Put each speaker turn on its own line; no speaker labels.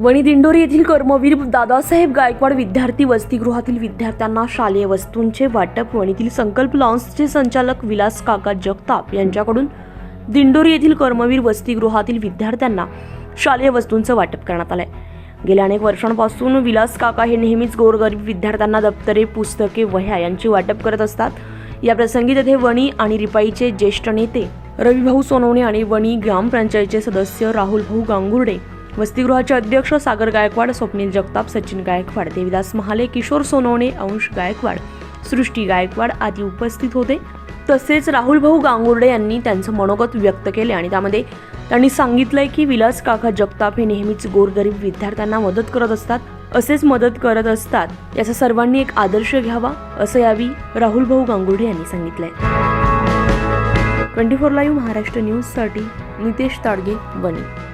वणी दिंडोरी येथील कर्मवीर दादासाहेब गायकवाड विद्यार्थी वसतिगृहातील विद्यार्थ्यांना शालेय वस्तूंचे वाटप वणीतील संकल्प लॉन्सचे संचालक विलास काका जगताप यांच्याकडून दिंडोरी येथील कर्मवीर वसतिगृहातील विद्यार्थ्यांना शालेय वस्तूंचं वाटप करण्यात आलंय. गेल्या अनेक वर्षांपासून विलास काका हे नेहमीच गोरगरीब विद्यार्थ्यांना दप्तरे पुस्तके वह्या यांची वाटप करत असतात. या प्रसंगी तेथे वणी आणि रिपाईचे ज्येष्ठ नेते रविभाऊ सोनवणे आणि वणी ग्रामपंचायतचे सदस्य राहुलभाऊ गांगुर्डे वसतिगृहाचे अध्यक्ष सागर गायकवाड स्वप्नील जगताप सचिन गायकवाड देविदास महाले किशोर सोनवणे अंश गायकवाड सृष्टी गायकवाड आदी उपस्थित होते. तसेच राहुल भाऊ गांगुर्डे यांनी त्यांचं मनोगत व्यक्त केले आणि त्यामध्ये त्यांनी सांगितलंय की विलास काका जगताप हे नेहमीच गोरगरीब विद्यार्थ्यांना मदत करत असतात. असेच मदत करत असतात याचा सर्वांनी एक आदर्श घ्यावा असं यावी राहुल भाऊ गांगुर्डे यांनी सांगितलंय. ट्वेंटी फोर लाईव्ह महाराष्ट्र न्यूजसाठी नितेश ताडगे वणी.